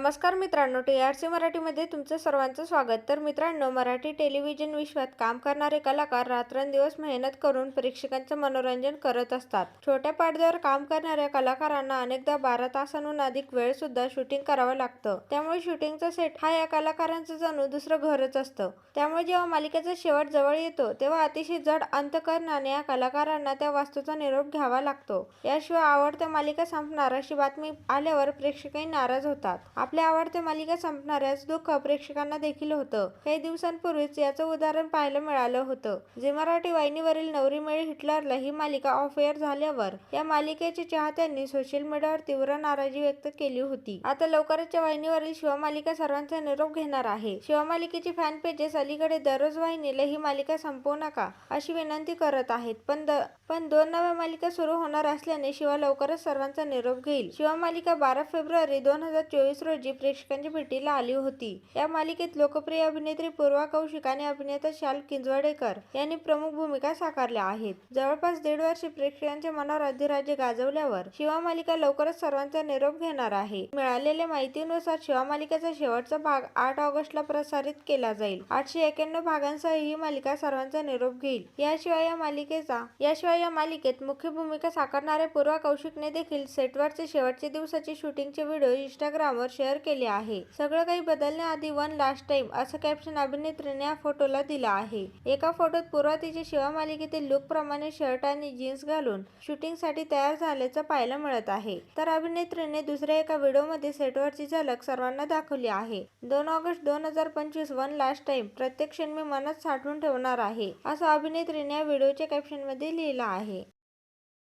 नमस्कार मित्रांनो T R C मराठीमध्ये तुमचं सर्वांचं स्वागत. तर मित्रांनो मराठी टेलिव्हिजन विश्वात काम करणारे कलाकार रात्रंदिवस मेहनत करून प्रेक्षकांचं मनोरंजन करत असतात. छोट्या पडद्यावर काम करणाऱ्या कलाकारांना अनेकदा बारा तासांहून अधिक वेळ सुद्धा शूटिंग करावं लागतं. त्यामुळे शूटिंगचा सेट हा या कलाकारांचं जणू दुसरं घरच असतं. त्यामुळे जेव्हा मालिकेचा शेवट जवळ येतो तेव्हा अतिशय जड अंतकरणाने या कलाकारांना त्या वास्तूचा निरोप घ्यावा लागतो. याशिवाय आवडत्या मालिका संपणार अशी बातमी आल्यावर प्रेक्षकही नाराज होतात. आपल्या आवडत्या मालिका संपणाऱ्याच दुःख प्रेक्षकांना देखील होतं. काही दिवसांपूर्वीच याचं उदाहरण पाहायला मिळालं होतं. जे मराठी वाहिनीवरील नवरी मिळे हिटलरला ही मालिका ऑफ एअर झाल्यावर या मालिकेच्या चाहत्यांनी सोशल मीडियावर तीव्र नाराजी व्यक्त केली होती. आता लवकरच या वाहिनीवरील शिवमालिका सर्वांचा निरोप घेणार आहे. शिवमालिकेची फॅन पेजेस अलीकडे दररोज वाहिनीला ही मालिका संपवू नका अशी विनंती करत आहेत. पण द पण दोन नव्या मालिका सुरू होणार असल्याने शिवा लवकरच सर्वांचा निरोप घेईल. शिवा मालिका बारा फेब्रुवारी दोन हजार चोवीस रोजी प्रेक्षकांच्या भेटीला आली होती. या मालिकेत लोकप्रिय अभिनेत्री पूर्वा कौशिक आणि अभिनेता शाल किंजवडेकर यांनी प्रमुख भूमिका साकारल्या आहेत. जवळपास दीड वर्ष प्रेक्षकांच्या मनावर अधिराज्य गाजवल्यावर शिवा मालिका लवकरच सर्वांचा निरोप घेणार आहे. मिळालेल्या माहितीनुसार शिवा मालिकेचा शेवटचा भाग आठ ऑगस्टला प्रसारित केला जाईल. आठशे एक्याण्णव भागांसह ही मालिका सर्वांचा निरोप घेईल. याशिवाय या मालिकेचा याशिवाय या मालिकेत मुख्य भूमिका साकारणाऱ्या पूर्वा कौशिकने देखील सेटवरचे शेवटचे दिवसाचे शूटिंगचे व्हिडिओ इंस्टाग्रामवर शेअर केले आहे. सगळं काही बदलण्याआधी वन लास्ट टाइम असं कॅप्शन अभिनेत्रीने या फोटोला दिला आहे. एका फोटोत पूर्वा तिच्या शिवा मालिकेतील लुक प्रमाणे शर्ट आणि जीन्स घालून शूटिंगसाठी तयार झाल्याचं पाहायला मिळत आहे. तर अभिनेत्रीने दुसऱ्या एका व्हिडिओमध्ये सेटवरची झलक सर्वांना दाखवली आहे. दोन ऑगस्ट दोन हजार पंचवीस वन लास्ट टाइम प्रत्येक क्षण मी मनात साठवून ठेवणार आहे असं अभिनेत्रीने या व्हिडिओच्या कॅप्शनमध्ये लिहिलं आहे.